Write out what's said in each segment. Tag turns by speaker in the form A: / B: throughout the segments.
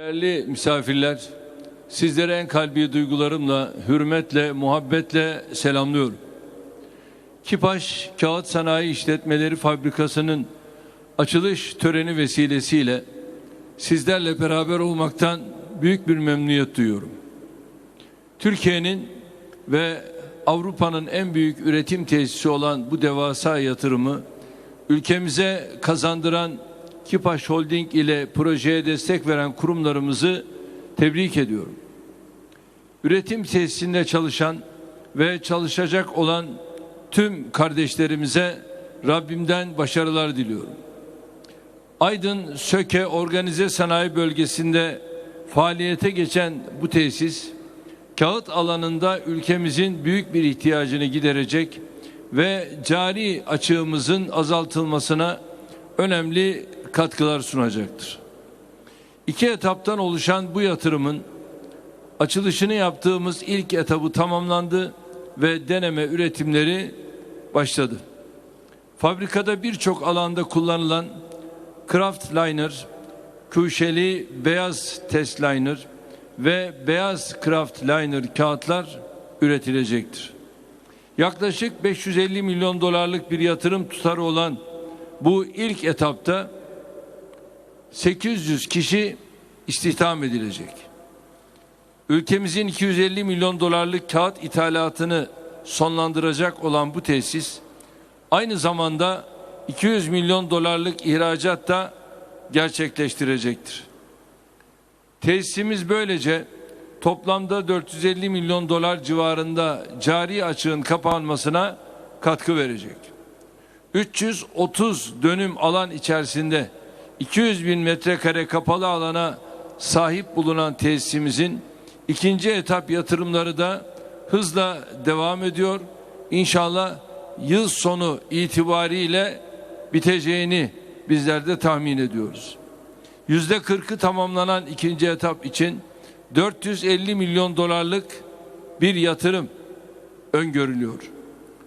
A: Değerli misafirler, sizlere en kalbi duygularımla, hürmetle, muhabbetle selamlıyorum. Kipaş Kağıt Sanayi İşletmeleri Fabrikası'nın açılış töreni vesilesiyle sizlerle beraber olmaktan büyük bir memnuniyet duyuyorum. Türkiye'nin ve Avrupa'nın en büyük üretim tesisi olan bu devasa yatırımı ülkemize kazandıran Kipaş Holding ile projeye destek veren kurumlarımızı tebrik ediyorum. Üretim tesisinde çalışan ve çalışacak olan tüm kardeşlerimize Rabbimden başarılar diliyorum. Aydın Söke Organize Sanayi Bölgesi'nde faaliyete geçen bu tesis kağıt alanında ülkemizin büyük bir ihtiyacını giderecek ve cari açığımızın azaltılmasına önemli katkılar sunacaktır. İki etaptan oluşan bu yatırımın açılışını yaptığımız ilk etabı tamamlandı ve deneme üretimleri başladı. Fabrikada birçok alanda kullanılan Kraft Liner, kuşeli beyaz test liner ve beyaz Kraft Liner kağıtlar üretilecektir. Yaklaşık 550 milyon dolarlık bir yatırım tutarı olan bu ilk etapta 800 kişi istihdam edilecek. Ülkemizin 250 milyon dolarlık kağıt ithalatını sonlandıracak olan bu tesis aynı zamanda 200 milyon dolarlık ihracat da gerçekleştirecektir. Tesisimiz böylece toplamda 450 milyon dolar civarında cari açığın kapanmasına katkı verecek. 330 dönüm alan içerisinde 200 bin metrekare kapalı alana sahip bulunan tesisimizin ikinci etap yatırımları da hızla devam ediyor. İnşallah yıl sonu itibariyle biteceğini bizler de tahmin ediyoruz. Yüzde kırkı tamamlanan ikinci etap için 450 milyon dolarlık bir yatırım öngörülüyor.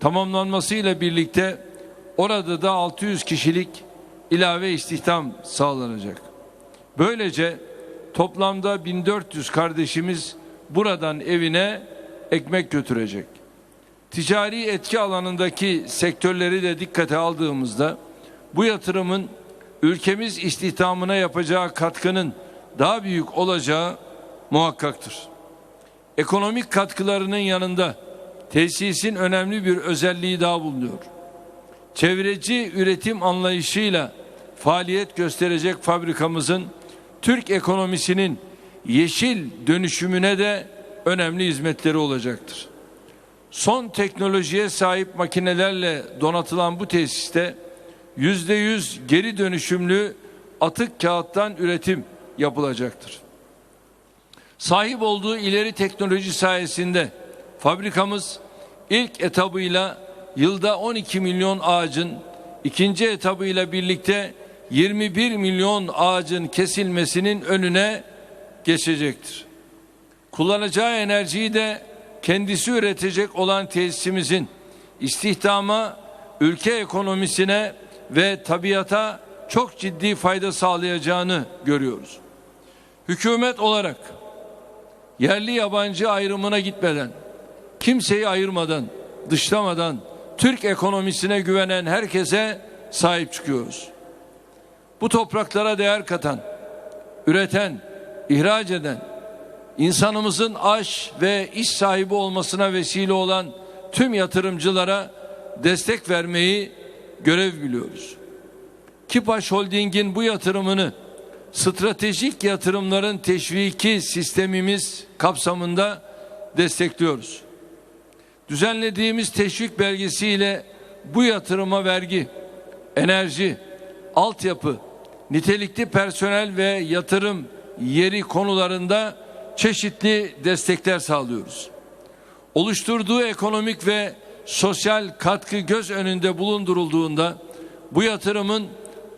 A: Tamamlanmasıyla birlikte orada da 600 kişilik ilave istihdam sağlanacak. Böylece toplamda 1400 kardeşimiz buradan evine ekmek götürecek. Ticari etki alanındaki sektörleri de dikkate aldığımızda bu yatırımın ülkemiz istihdamına yapacağı katkının daha büyük olacağı muhakkaktır. Ekonomik katkılarının yanında tesisin önemli bir özelliği daha bulunuyor. Çevreci üretim anlayışıyla faaliyet gösterecek fabrikamızın Türk ekonomisinin yeşil dönüşümüne de önemli hizmetleri olacaktır. Son teknolojiye sahip makinelerle donatılan bu tesiste yüzde yüz geri dönüşümlü atık kağıttan üretim yapılacaktır. Sahip olduğu ileri teknoloji sayesinde fabrikamız ilk etabıyla yılda 12 milyon ağacın, ikinci etabıyla birlikte 21 milyon ağacın kesilmesinin önüne geçecektir. Kullanacağı enerjiyi de kendisi üretecek olan tesisimizin istihdama, ülke ekonomisine ve tabiata çok ciddi fayda sağlayacağını görüyoruz. Hükümet olarak yerli yabancı ayrımına gitmeden, kimseyi ayırmadan, dışlamadan Türk ekonomisine güvenen herkese sahip çıkıyoruz. Bu topraklara değer katan, üreten, ihraç eden, insanımızın aş ve iş sahibi olmasına vesile olan tüm yatırımcılara destek vermeyi görev biliyoruz. Kipaş Holding'in bu yatırımını stratejik yatırımların teşviki sistemimiz kapsamında destekliyoruz. Düzenlediğimiz teşvik belgesiyle bu yatırıma vergi, enerji, altyapı, nitelikli personel ve yatırım yeri konularında çeşitli destekler sağlıyoruz. Oluşturduğu ekonomik ve sosyal katkı göz önünde bulundurulduğunda bu yatırımın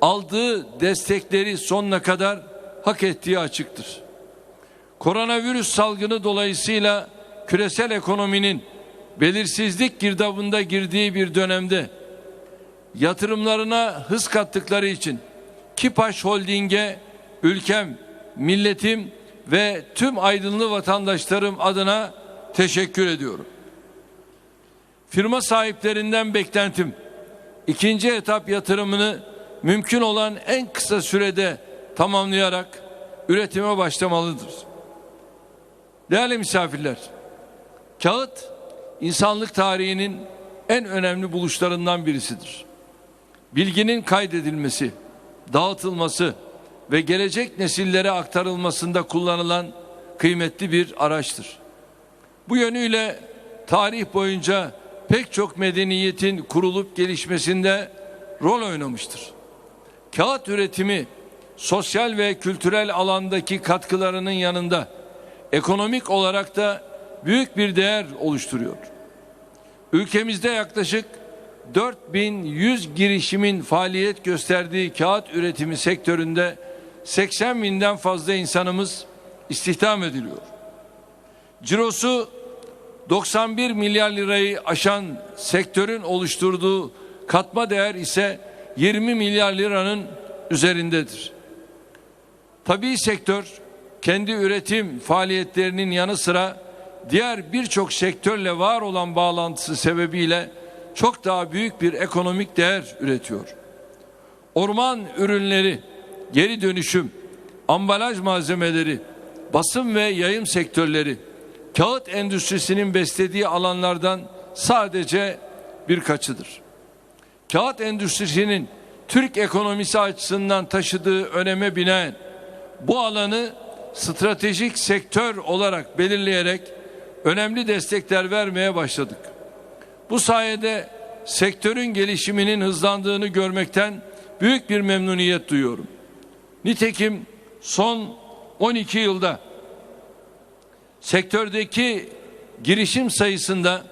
A: aldığı destekleri sonuna kadar hak ettiği açıktır. Koronavirüs salgını dolayısıyla küresel ekonominin belirsizlik girdabında girdiği bir dönemde yatırımlarına hız kattıkları için Kipaş Holding'e ülkem milletim ve tüm aydınlı vatandaşlarım adına teşekkür ediyorum. Firma sahiplerinden beklentim ikinci etap yatırımını mümkün olan en kısa sürede tamamlayarak üretime başlamalıdır. Değerli misafirler, kağıt insanlık tarihinin en önemli buluşlarından birisidir. Bilginin kaydedilmesi, dağıtılması ve gelecek nesillere aktarılmasında kullanılan kıymetli bir araçtır. Bu yönüyle tarih boyunca pek çok medeniyetin kurulup gelişmesinde rol oynamıştır. Kağıt üretimi sosyal ve kültürel alandaki katkılarının yanında ekonomik olarak da büyük bir değer oluşturuyor. Ülkemizde yaklaşık 4100 girişimin faaliyet gösterdiği kağıt üretimi sektöründe 80 binden fazla insanımız istihdam ediliyor. Cirosu 91 milyar lirayı aşan sektörün oluşturduğu katma değer ise 20 milyar liranın üzerindedir. Tabii sektör kendi üretim faaliyetlerinin yanı sıra diğer birçok sektörle var olan bağlantısı sebebiyle çok daha büyük bir ekonomik değer üretiyor. Orman ürünleri, geri dönüşüm, ambalaj malzemeleri, basın ve yayım sektörleri kağıt endüstrisinin beslediği alanlardan sadece birkaçıdır. Kağıt endüstrisinin Türk ekonomisi açısından taşıdığı öneme binaen bu alanı stratejik sektör olarak belirleyerek önemli destekler vermeye başladık. Bu sayede sektörün gelişiminin hızlandığını görmekten büyük bir memnuniyet duyuyorum. Nitekim son 12 yılda sektördeki girişim sayısında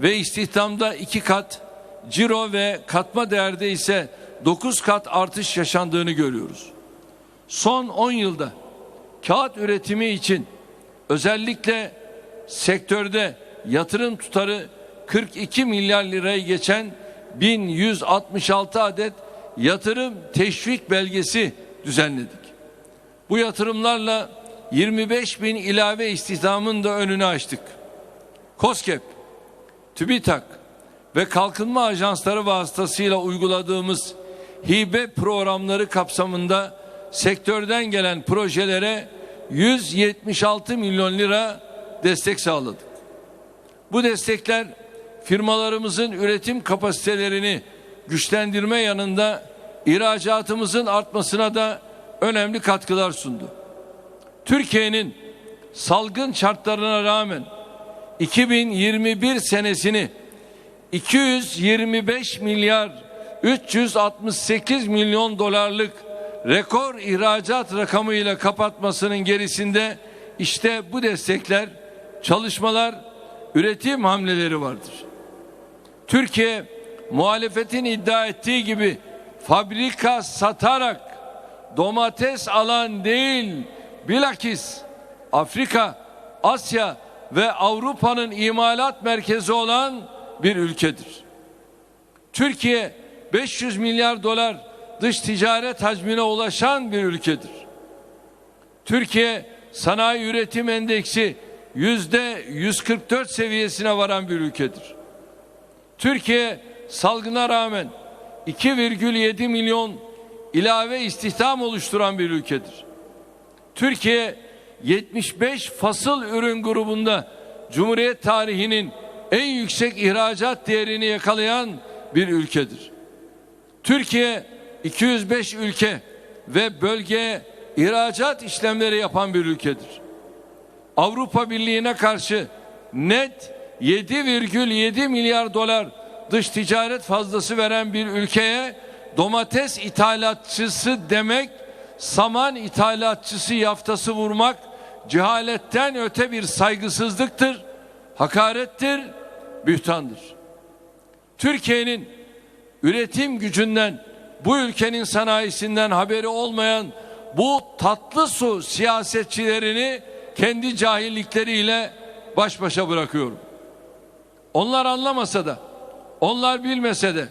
A: ve istihdamda iki kat, ciro ve katma değerde ise 9 kat artış yaşandığını görüyoruz. Son 10 yılda kağıt üretimi için özellikle sektörde yatırım tutarı 42 milyar lirayı geçen 1166 adet yatırım teşvik belgesi düzenledik. Bu yatırımlarla 25 bin ilave istihdamın da önünü açtık. COSGAP, TÜBİTAK ve kalkınma ajansları vasıtasıyla uyguladığımız hibe programları kapsamında sektörden gelen projelere 176 milyon lira destek sağladık. Bu destekler firmalarımızın üretim kapasitelerini güçlendirme yanında ihracatımızın artmasına da önemli katkılar sundu. Türkiye'nin salgın şartlarına rağmen 2021 senesini 225 milyar 368 milyon dolarlık rekor ihracat rakamıyla kapatmasının gerisinde işte bu destekler, çalışmalar, üretim hamleleri vardır. Türkiye muhalefetin iddia ettiği gibi fabrika satarak domates alan değil bilakis Afrika, Asya ve Avrupa'nın imalat merkezi olan bir ülkedir. Türkiye 500 milyar dolar dış ticaret hacmine ulaşan bir ülkedir. Türkiye sanayi üretim endeksi yüzde 144 seviyesine varan bir ülkedir. Türkiye salgına rağmen 2,7 milyon ilave istihdam oluşturan bir ülkedir. Türkiye 75 fasıl ürün grubunda Cumhuriyet tarihinin en yüksek ihracat değerini yakalayan bir ülkedir. Türkiye 205 ülke ve bölgeye ihracat işlemleri yapan bir ülkedir. Avrupa Birliği'ne karşı net 7,7 milyar dolar dış ticaret fazlası veren bir ülkeye domates ithalatçısı demek, saman ithalatçısı yaftası vurmak cehaletten öte bir saygısızlıktır, hakarettir, bühtandır. Türkiye'nin üretim gücünden, bu ülkenin sanayisinden haberi olmayan bu tatlı su siyasetçilerini kendi cahillikleriyle baş başa bırakıyorum. Onlar anlamasa da, onlar bilmese de,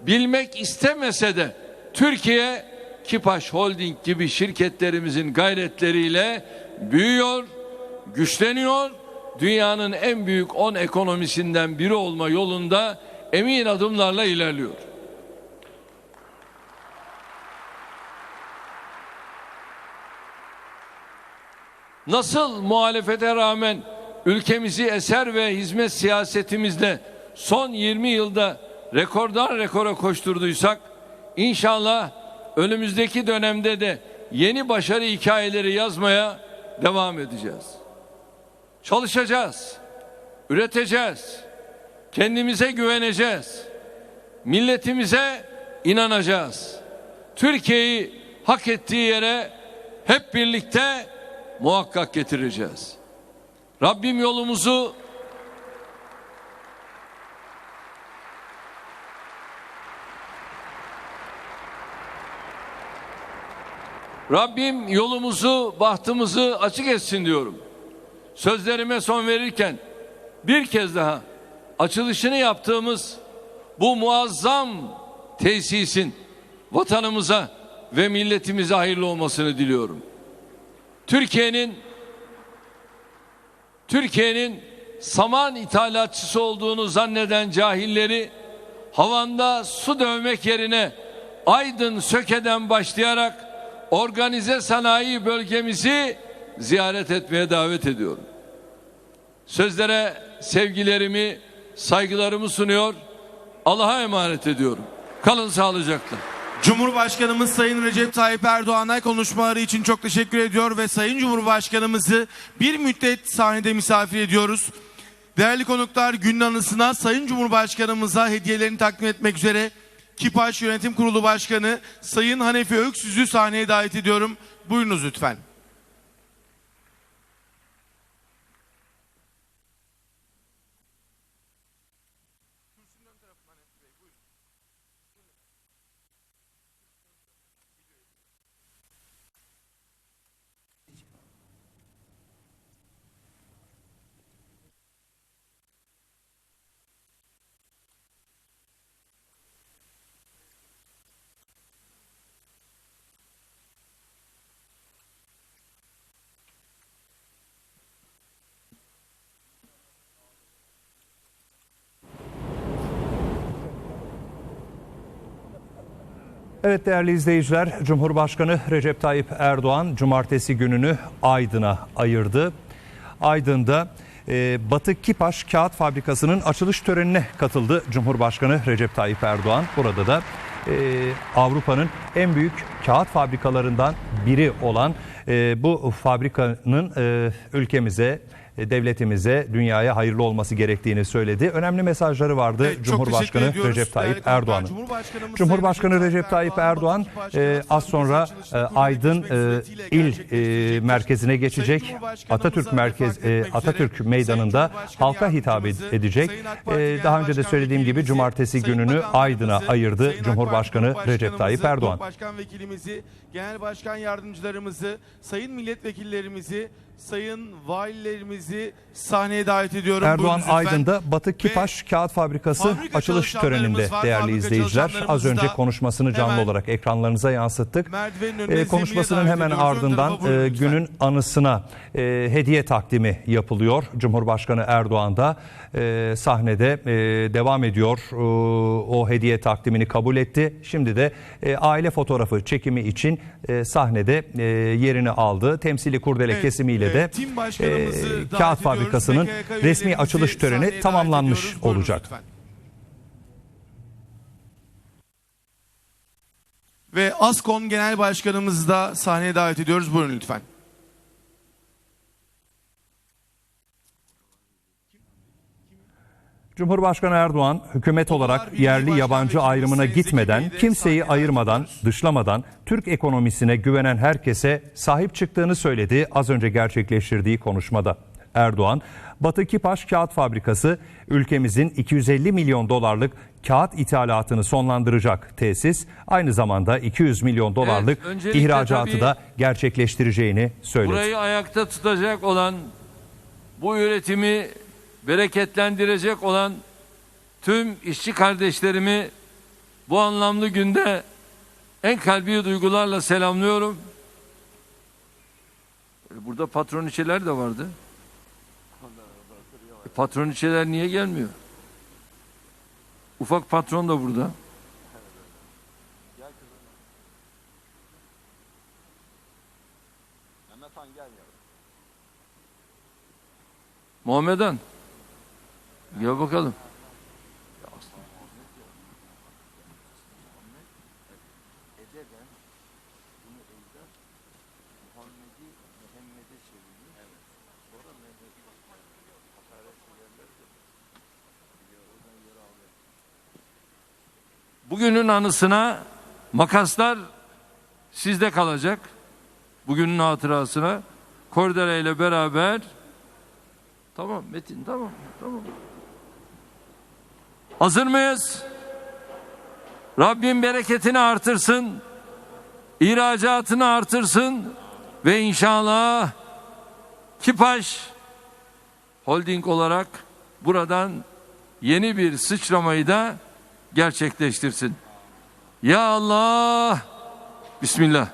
A: bilmek istemese de Türkiye Kipaş Holding gibi şirketlerimizin gayretleriyle büyüyor, güçleniyor. Dünyanın en büyük 10 ekonomisinden biri olma yolunda emin adımlarla ilerliyor. Nasıl muhalefete rağmen ülkemizi eser ve hizmet siyasetimizle son 20 yılda rekordan rekora koşturduysak inşallah önümüzdeki dönemde de yeni başarı hikayeleri yazmaya devam edeceğiz. Çalışacağız. Üreteceğiz. Kendimize güveneceğiz. Milletimize inanacağız. Türkiye'yi hak ettiği yere hep birlikte muhakkak getireceğiz. Rabbim yolumuzu Rabbim yolumuzu, bahtımızı açık etsin diyorum. Sözlerime son verirken bir kez daha açılışını yaptığımız bu muazzam tesisin vatanımıza ve milletimize hayırlı olmasını diliyorum. Türkiye'nin Türkiye'nin saman ithalatçısı olduğunu zanneden cahilleri havanda su dövmek yerine Aydın Söke'den başlayarak organize sanayi bölgemizi ziyaret etmeye davet ediyorum. Sözlere sevgilerimi, saygılarımı sunuyor. Allah'a emanet ediyorum. Kalın sağlıcakla.
B: Cumhurbaşkanımız Sayın Recep Tayyip Erdoğan'a konuşmaları için çok teşekkür ediyor ve Sayın Cumhurbaşkanımızı bir müddet sahnede misafir ediyoruz. Değerli konuklar günün anısına Sayın Cumhurbaşkanımıza hediyelerini takdim etmek üzere Kipaş Yönetim Kurulu Başkanı Sayın Hanefi Öksüz'ü sahneye davet ediyorum. Buyurunuz lütfen.
C: Evet değerli izleyiciler, Cumhurbaşkanı Recep Tayyip Erdoğan cumartesi gününü Aydın'a ayırdı. Aydın'da e, Batı Kipaş Kağıt Fabrikası'nın açılış törenine katıldı Cumhurbaşkanı Recep Tayyip Erdoğan. Burada da e, Avrupa'nın en büyük kağıt fabrikalarından biri olan e, bu fabrikanın e, ülkemize devletimize, dünyaya hayırlı olması gerektiğini söyledi. Önemli mesajları vardı
B: Evet,
C: Cumhurbaşkanı. Recep Tayyip Erdoğan'ın. Cumhurbaşkanı
B: Sayın
C: Recep Tayyip Erdoğan
B: Kipaş
C: e, az sonra e,
B: açılışını
C: Aydın e, il e, merkezine geçecek. Atatürk merkez e, Atatürk meydanında
B: Cumhurbaşkanı
C: halka hitap edecek. E, daha önce de söylediğim gibi cumartesi gününü Aydın'a ayırdı Cumhurbaşkanı Recep Tayyip Erdoğan.
B: Başkan Vekilimizi, Genel Başkan Yardımcılarımızı, Sayın Milletvekillerimizi, Sayın Valilerimizi sahneye davet ediyorum.
C: Erdoğan. Aydın'da Batı Kipaş Kağıt Fabrikası
B: fabrika
C: açılış töreninde
B: var,
C: değerli izleyiciler. Az önce konuşmasını canlı olarak ekranlarınıza yansıttık.
B: Önüne
C: E, konuşmasının hemen ardından e, günün anısına e, hediye takdimi yapılıyor. Cumhurbaşkanı Erdoğan da e, sahnede e, devam ediyor. E, o hediye takdimini kabul etti. Şimdi de e, aile fotoğrafı çekimi için e, sahnede e, yerini aldı. Temsili kurdele
B: Evet,
C: kesimiyle
B: evet,
C: de e, kağıt fabrikasının resmi açılış töreni tamamlanmış olacak.
B: lütfen. Ve ASKON Genel Başkanımızı da sahneye davet ediyoruz. Buyurun lütfen.
C: Cumhurbaşkanı Erdoğan hükümet olarak yerli yabancı ayrımına gitmeden kimseyi ayırmadan, dışlamadan Türk ekonomisine güvenen herkese sahip çıktığını söyledi az önce gerçekleştirdiği konuşmada. Erdoğan, Batı Kipaş Kağıt Fabrikası ülkemizin 250 milyon dolarlık kağıt ithalatını sonlandıracak tesis. Aynı zamanda 200 milyon dolarlık
A: öncelikle
C: ihracatı da gerçekleştireceğini söyledi.
A: Burayı ayakta tutacak olan, bu üretimi bereketlendirecek olan tüm işçi kardeşlerimi bu anlamlı günde en kalbi duygularla selamlıyorum. E, Burada patroniçeler de vardı. E, patroniçeler niye gelmiyor? Ufak patron da burada. Muhammed Han. Gel bakalım. Bugünün anısına makaslar sizde kalacak. Bugünün hatırasına Kordele ile beraber Tamam Metin tamam tamam. Hazır mıyız? Rabbim bereketini artırsın. ihracatını artırsın ve inşallah Kipaş Holding olarak buradan yeni bir sıçramayı da gerçekleştirsin. Ya Allah Bismillah.